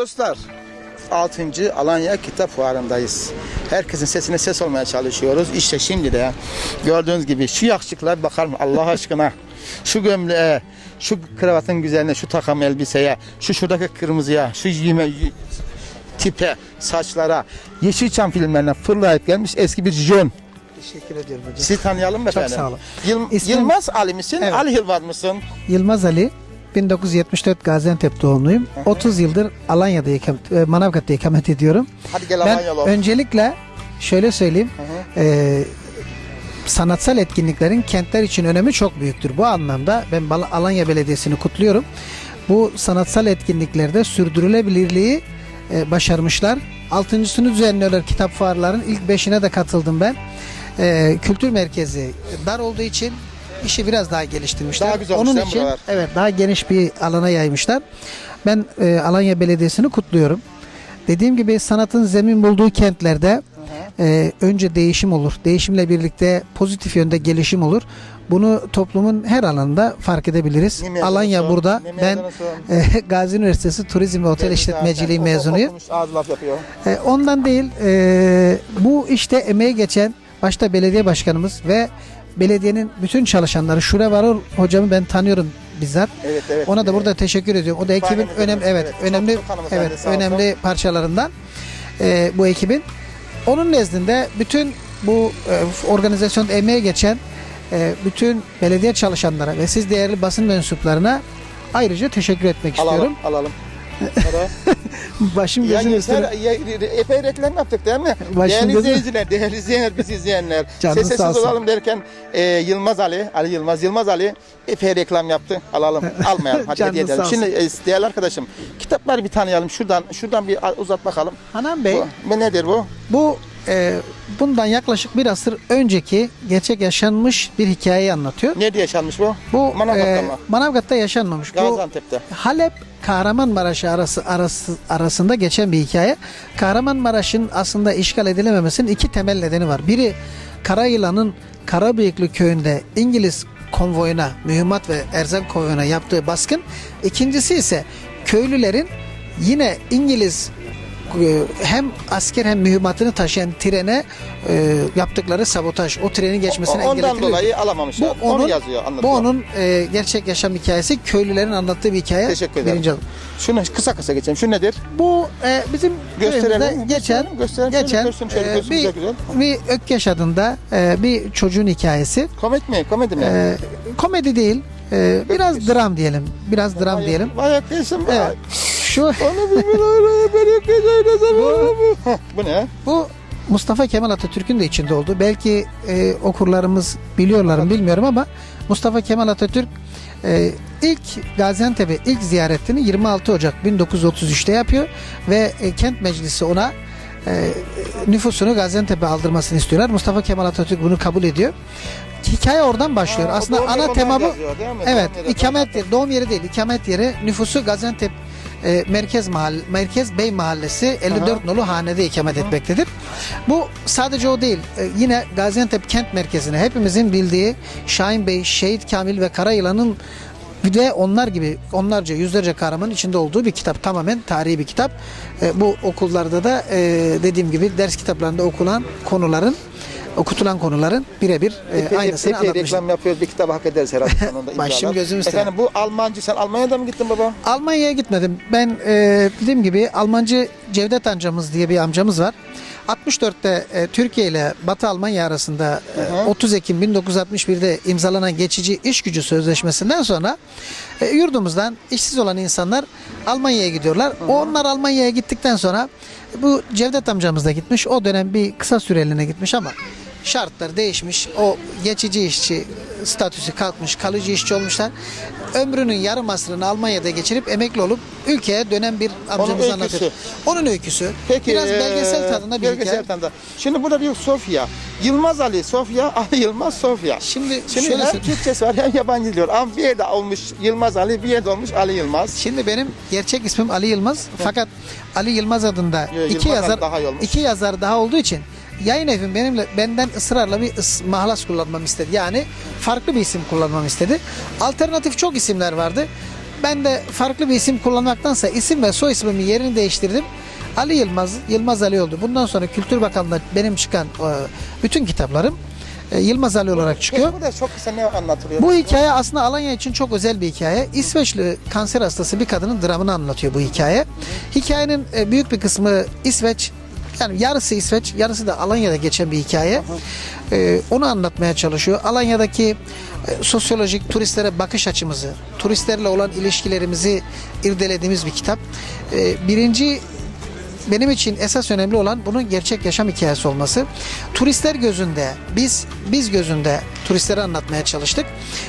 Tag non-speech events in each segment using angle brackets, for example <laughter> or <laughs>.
dostlar. 6. Alanya Kitap Fuarı'ndayız. Herkesin sesine ses olmaya çalışıyoruz. İşte şimdi de gördüğünüz gibi şu yakışıklar bakar mı Allah aşkına. Şu gömleğe, şu kravatın güzelliğine, şu takım elbiseye, şu şuradaki kırmızıya, şu yeme, tipe, saçlara, Yeşilçam filmlerinden fırlayıp gelmiş eski bir jön. Teşekkür ediyorum hocam. Sizi tanıyalım mı Çok efendim? sağ olun. Yıl- İsmim- Yılmaz Ali misin? Evet. Ali Yılmaz mısın? Yılmaz Ali. 1974 Gaziantep doğumluyum. 30 yıldır Alanya'da ikamet, Manavgat'ta ikamet ediyorum. Hadi gel Ben Alanyalı öncelikle şöyle söyleyeyim. e, sanatsal etkinliklerin kentler için önemi çok büyüktür. Bu anlamda ben Alanya Belediyesi'ni kutluyorum. Bu sanatsal etkinliklerde sürdürülebilirliği e, başarmışlar. Altıncısını düzenliyorlar kitap fuarlarının. ilk beşine de katıldım ben. E, kültür merkezi dar olduğu için işi biraz daha geliştirmişler. Daha güzel Onun için buralar? evet daha geniş bir alana yaymışlar. Ben e, Alanya Belediyesi'ni kutluyorum. Dediğim gibi sanatın zemin bulduğu kentlerde e, önce değişim olur. Değişimle birlikte pozitif yönde gelişim olur. Bunu toplumun her alanında fark edebiliriz. Mezunusun? Alanya burada. Ne Ben e, <laughs> Gazi Üniversitesi Turizm ve Otel İşletmeciliği O- o- mezunuyum. okumuş. E, ondan değil e, bu işte emeği geçen başta belediye başkanımız ve belediyenin bütün çalışanları Şure Varol hocamı ben tanıyorum bizzat. Evet evet. Ona da burada teşekkür ediyorum. O da ekibin Müsaadeniz önemli evet, Evet, önemli evet sağ olsun. önemli parçalarından e, bu ekibin. Onun nezdinde bütün bu e, organizasyon emeği geçen e, bütün belediye çalışanlara ve siz değerli basın mensuplarına ayrıca teşekkür etmek istiyorum. Alalım <laughs> alalım. Para. <laughs> Başım ya gözüm üstüne. ya, epey reklam yaptık değil mi? Başım değerli gözüm- izleyiciler, değerli izleyenler, bizi izleyenler. Canınız Sessiz sağ olsun. olalım derken e, Yılmaz Ali, Ali Yılmaz, Yılmaz Ali epey reklam yaptı. Alalım, <laughs> almayalım. Hadi hediye edelim. Şimdi e, değerli arkadaşım, kitapları bir tanıyalım. Şuradan şuradan bir uzat bakalım. Hanan Bey Bu, bu nedir bu? bu e, bundan yaklaşık bir asır önceki gerçek yaşanmış bir hikayeyi anlatıyor. Nerede yaşanmış bu? Bu Manavgat'ta e, mı? Manavgat'ta yaşanmamış. Bu Gaziantep'te. Halep Kahramanmaraş arası, arası arasında geçen bir hikaye. Kahramanmaraş'ın aslında işgal edilememesinin iki temel nedeni var. Biri Karayılan'ın Karabıyıklı köyünde İngiliz konvoyuna, mühimmat ve erzak konvoyuna yaptığı baskın. İkincisi ise köylülerin yine İngiliz hem asker hem mühimmatını taşıyan trene e, yaptıkları sabotaj, o trenin geçmesine Ondan engelletiliyor. dolayı alamamışlar. Bu onun, Onu yazıyor, anlatıyor. bu onun e, gerçek yaşam hikayesi. Köylülerin anlattığı bir hikaye. Teşekkür ederim. Birinci. Şunu kısa kısa geçelim. Şu nedir? Bu e, bizim Gösterelim. geçen, Gösterelim, gösterelim. Şöyle geçen şöyle e, bir, güzel bir Ökkeş adında e, bir çocuğun hikayesi. Komedi mi? Komedi mi? E, komedi değil, e, biraz dram diyelim. Biraz dram diyelim. Vay arkadaşım. Evet. Şu Onu. Ben yok oynasam olur mu? Heh, Bu ne? bu Mustafa Kemal Atatürk'ün de içinde olduğu. Belki e, okurlarımız biliyorlar mı bilmiyorum ama Mustafa Kemal Atatürk e, ilk Gaziantep'e ilk ziyaretini 26 Ocak 1933'te yapıyor ve e, kent meclisi ona e, nüfusunu Gaziantep'e aldırmasını istiyorlar. Mustafa Kemal Atatürk bunu kabul ediyor. Hikaye oradan başlıyor. Ha, Aslında ana tema bu. yazıyor? Evet, ikamet yeri, doğum yeri değil, ikamet yeri. Nüfusu Gaziantep e, Merkez Mahalle, Merkez Bey Mahallesi 54 nolu hanede ikamet etmektedir. Bu sadece o değil. E, yine Gaziantep kent merkezine hepimizin bildiği Şahin Bey, Şehit Kamil ve Karayılan'ın bir de onlar gibi onlarca yüzlerce kahramanın içinde olduğu bir kitap. Tamamen tarihi bir kitap. E, bu okullarda da e, dediğim gibi ders kitaplarında okunan konuların okutulan konuların birebir e, aynısını epey anlatmış. reklam yapıyoruz. Bir kitabı hak ederiz herhalde <laughs> sonunda. Başım gözüm üstüne. Efendim bu Almancı. Sen Almanya'da mı gittin baba? Almanya'ya gitmedim. Ben e, dediğim gibi Almancı Cevdet amcamız diye bir amcamız var. 64'te e, Türkiye ile Batı Almanya arasında e, 30 Ekim 1961'de imzalanan geçici iş gücü sözleşmesinden sonra e, yurdumuzdan işsiz olan insanlar Almanya'ya gidiyorlar. Onlar Almanya'ya gittikten sonra bu Cevdet amcamız da gitmiş. O dönem bir kısa süreliğine gitmiş ama şartlar değişmiş. O geçici işçi statüsü kalkmış, kalıcı işçi olmuşlar. Ömrünün yarım asrını Almanya'da geçirip emekli olup ülkeye dönen bir amcamız öyküsü. anlatıyor. Onun öyküsü. Peki. Biraz e, belgesel tadında bir belgesel hikaye. tadında. Şimdi burada diyor Sofya. Yılmaz Ali Sofya, <laughs> Ali Yılmaz Sofya. Şimdi, Şimdi şöyle hem. Türkçesi var hem yabancı diyor. Ama bir yerde olmuş Yılmaz Ali, bir yerde olmuş Ali Yılmaz. Şimdi benim gerçek ismim Ali Yılmaz. Fakat Ali Yılmaz adında Yo, iki Yılmaz yazar daha iki yazar daha olduğu için yayın evim benimle benden ısrarla bir ıs, mahlas kullanmamı istedi. Yani farklı bir isim kullanmamı istedi. Alternatif çok isimler vardı. ben de farklı bir isim kullanmaktansa isim ve soy ismimin yerini değiştirdim. Ali Yılmaz, Yılmaz Ali oldu. Bundan sonra Kültür Bakanlığı'nda benim çıkan e, bütün kitaplarım e, Yılmaz Ali olarak çıkıyor. Bu da çok kısa ne anlatılıyor? Bu hikaye aslında Alanya için çok özel bir hikaye. İsveçli kanser hastası bir kadının dramını anlatıyor bu hikaye. Hikayenin e, büyük bir kısmı İsveç, yani yarısı İsveç, yarısı da Alanya'da geçen bir hikaye. E, onu anlatmaya çalışıyor. Alanya'daki e, sosyolojik turistlere bakış açımızı, turistlerle olan ilişkilerimizi irdelediğimiz bir kitap. E, birinci benim için esas önemli olan bunun gerçek yaşam hikayesi olması. Turistler gözünde, biz biz gözünde turistleri anlatmaya çalıştık.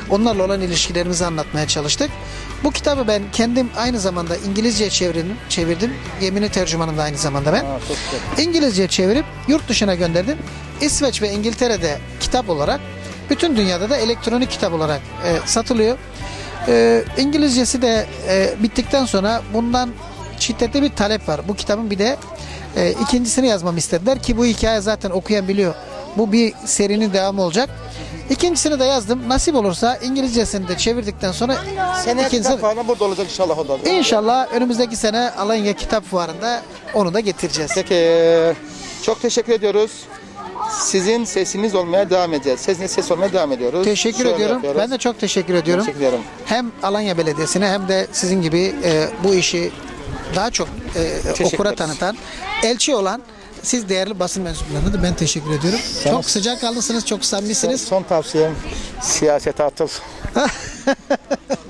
Onlarla olan ilişkilerimizi anlatmaya çalıştık. Bu kitabı ben kendim aynı zamanda İngilizce çevirdim. çevirdim. Gemini tercümanım da aynı zamanda ben. Aa. İngilizce çevirip yurt dışına gönderdim. İsveç ve İngiltere'de kitap olarak, bütün dünyada da elektronik kitap olarak e, satılıyor. E, İngilizcesi de e, bittikten sonra bundan şiddetli bir talep var. Bu kitabın bir de e, ikincisini yazmamı istediler ki bu hikaye zaten okuyan biliyor. Bu bir serinin devamı olacak. İkincisini de yazdım. Nasip olursa İngilizcesini de çevirdikten sonra Seneye kitap fuarına burada olacak inşallah o da. İnşallah önümüzdeki sene Alanya Kitap Fuarı'nda onu da getireceğiz. Peki çok teşekkür ediyoruz. Sizin sesiniz olmaya devam edeceğiz. Sizin ses olmaya devam ediyoruz. Teşekkür Şöyle ediyorum. yapıyoruz. Ben de çok teşekkür ediyorum. Teşekkür ederim. Hem Alanya Belediyesi'ne hem de sizin gibi e, bu işi daha çok e, okura ederiz. tanıtan, elçi olan siz değerli basın mensuplarına da ben teşekkür ediyorum. Sana- Çok sıcak kaldısınız, çok Son, samimisiniz. son tavsiyem siyasete atıl. <laughs>